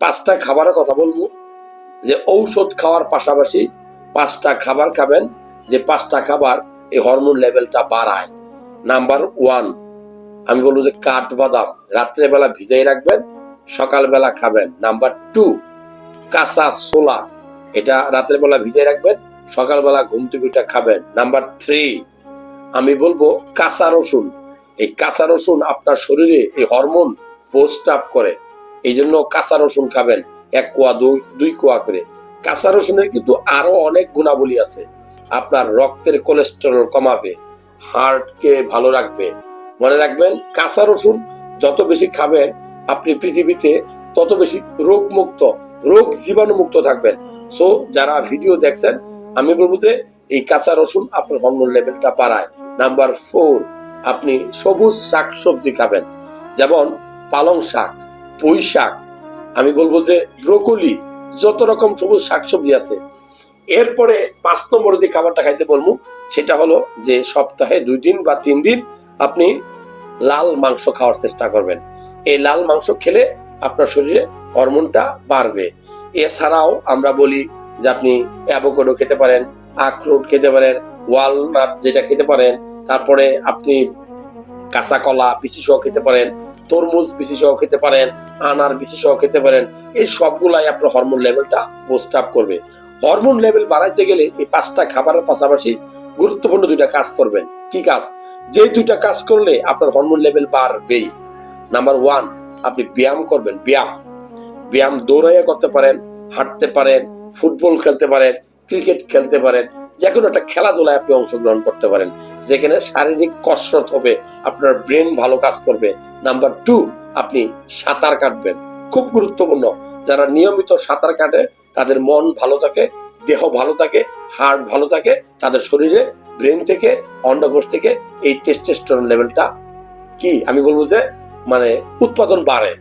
পাঁচটা খাবারের কথা বলব। যে ঔষধ খাওয়ার পাশাপাশি পাঁচটা খাবার খাবেন, যে পাঁচটা খাবার এই হরমোন লেভেলটা বাড়ায়। নাম্বার ওয়ান আমি বলব যে কাঠ বাদাম রাত্রেবেলা ভিজাই রাখবেন, সকালবেলা খাবেন। নাম্বার টু কাঁচা ছোলা, এটা রাতের বেলা ভিজাই রাখবেন, সকালবেলা ঘুম থেকে উঠে খাবেন। নাম্বার থ্রি আমি বলব কাঁচা রসুন। এই কাঁচা রসুন আপনার শরীরে এই হরমোন পোস্ট আপ করে। এই জন্য কাঁচা রসুন খাবেন। এক কোয়া দুই দুই কোয়া করে। কাঁচা রসুনের কিন্তু আরও অনেক গুণাবলী আছে। আপনার রক্তের কোলেস্টেরল কমাবে হার্টকে ভালো রাখবে। মনে রাখবেন, কাঁচা রসুন যত বেশি খাবেন, আপনি পৃথিবীতে তত বেশি রোগ মুক্ত রোগ জীবাণু মুক্ত থাকবেন। সো যারা ভিডিও দেখছেন, আমি বলব যে, এই কাঁচা রসুন আপনার হরমোন লেভেলটা বাড়ায়। নাম্বার ফোর আপনি সবুজ শাক সবজি খাবেন। যেমন পালং শাক। পুঁই শাক আমি বলব যে ব্রোকলি, যত রকম সবুজ শাকসবজি আছে। এরপরে পাঁচ নম্বরে যে খাবারটা খাইতে বলব, সেটা হলো যে সপ্তাহে দুই দিন বা তিন দিন আপনি লাল মাংস খাওয়ার চেষ্টা করবেন। এই লাল মাংস খেলে আপনার শরীরে হরমোনটা বাড়বে। এছাড়াও আমরা বলি যে আপনি অ্যাভোকাডো খেতে পারেন, আখরোট খেতে পারেন, ওয়ালনাট যেটা খেতে পারেন, তারপরে আপনি কাঁচা কলা বিচি সহ খেতে পারেন তরমুজ বিচি সহ খেতে পারেন, আনার বিচি সহ খেতে পারেন, এই সবগুলাই আপনার হরমোন লেভেলটা বুস্ট আপ করবে। হরমোন লেভেল বাড়াইতে গেলে এই পাঁচটা খাবারের পাশাপাশি গুরুত্বপূর্ণ দুইটা কাজ করবেন। কি কাজ? যে দুইটা কাজ করলে আপনার হরমোন লেভেল বাড়বেই। নাম্বার ওয়ান আপনি ব্যায়াম করবেন, ব্যায়াম। ব্যায়াম দৌড়াইয়া করতে পারেন, হাঁটতে পারেন, ফুটবল খেলতে পারেন, ক্রিকেট খেলতে পারেন যে কোনো একটা খেলাধুলায় আপনি অংশগ্রহণ করতে পারেন, যেখানে শারীরিক কসরত হবে, আপনার ব্রেন ভালো কাজ করবে। নাম্বার টু আপনি সাঁতার কাটবেন। খুব গুরুত্বপূর্ণ। যারা নিয়মিত সাঁতার কাটে, তাদের মন ভালো থাকে, দেহ ভালো থাকে হার্ট ভালো থাকে, তাদের শরীরে ব্রেন থেকে, অন্ডকোষ থেকে এই টেস্টেস্টোরন লেভেলটা কি? আমি বলব যে মানে উৎপাদন বাড়ে।